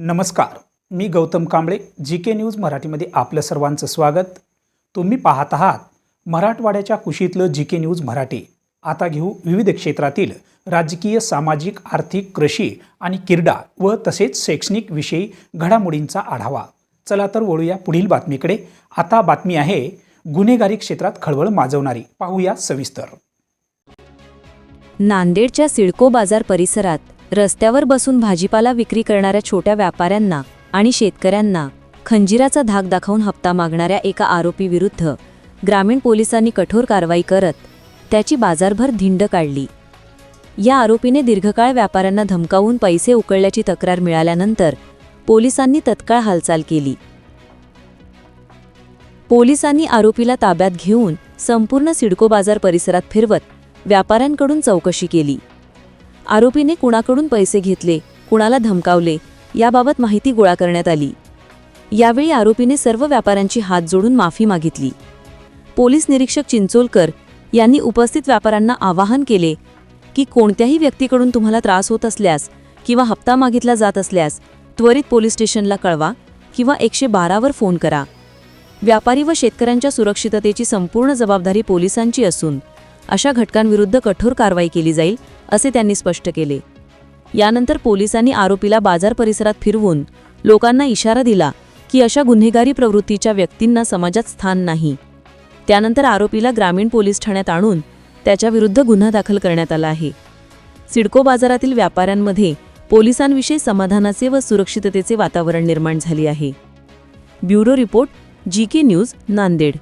नमस्कार. मी Gautam Kamble G K news मराठीमध्ये आपलं सर्वांचं स्वागत. तुम्ही पाहत आहात मराठवाड्याच्या कुशीतलं जी के न्यूज मराठी. आता घेऊ विविध क्षेत्रातील राजकीय सामाजिक आर्थिक कृषी आणि क्रीडा व तसेच शैक्षणिक विषयी घडामोडींचा आढावा. चला तर वळूया पुढील बातमीकडे. आता बातमी आहे गुन्हेगारी क्षेत्रात खळबळ माजवणारी. पाहूया सविस्तर. नांदेडच्या सिडको बाजार परिसरात रस्त्यावर बसून भाजीपाला विक्री करणाऱ्या छोट्या व्यापाऱ्यांना आणि शेतकऱ्यांना खंजिराचा धाक दाखवून हप्ता मागणाऱ्या एका आरोपीविरुद्ध ग्रामीण पोलिसांनी कठोर कारवाई करत त्याची बाजारभर धिंड काढली. या आरोपीने दीर्घकाळ व्यापाऱ्यांना धमकावून पैसे उकळल्याची तक्रार मिळाल्यानंतर पोलिसांनी तत्काळ हालचाल केली. पोलिसांनी आरोपीला ताब्यात घेऊन संपूर्ण सिडको बाजार परिसरात फिरवत व्यापाऱ्यांकडून चौकशी केली. आरोपीने कुणाकडून पैसे घेतले कुणाला धमकावले याबाबत माहिती गोळा करण्यात आली. यावेळी आरोपीने सर्व व्यापाऱ्यांची हात जोडून माफी मागितली. पोलीस निरीक्षक चिंचोलकर यांनी उपस्थित व्यापाऱ्यांना आवाहन केले की कोणत्याही व्यक्तीकडून तुम्हाला त्रास होत असल्यास किंवा हप्ता मागितला जात असल्यास त्वरित पोलीस स्टेशनला कळवा किंवा एकशे बारावर फोन करा. व्यापारी व शेतकऱ्यांच्या सुरक्षिततेची संपूर्ण जबाबदारी पोलिसांची असून अशा घटकांविरुद्ध कठोर कारवाई केली जाईल असे त्यांनी स्पष्ट केले. यानंतर पोलिसांनी आरोपीला बाजार परिसरात फिरवून लोकांना इशारा दिला की अशा गुन्हेगारी प्रवृत्तीच्या व्यक्तींना समाजात स्थान नाही. त्यानंतर आरोपीला ग्रामीण पोलीस ठाण्यात आणून त्याच्याविरुद्ध गुन्हा दाखल करण्यात आला आहे. सिडको बाजारातील व्यापाऱ्यांमध्ये पोलिसांविषयी समाधानाचे व सुरक्षिततेचे वातावरण निर्माण झाले आहे. Bureau report G K news Nanded.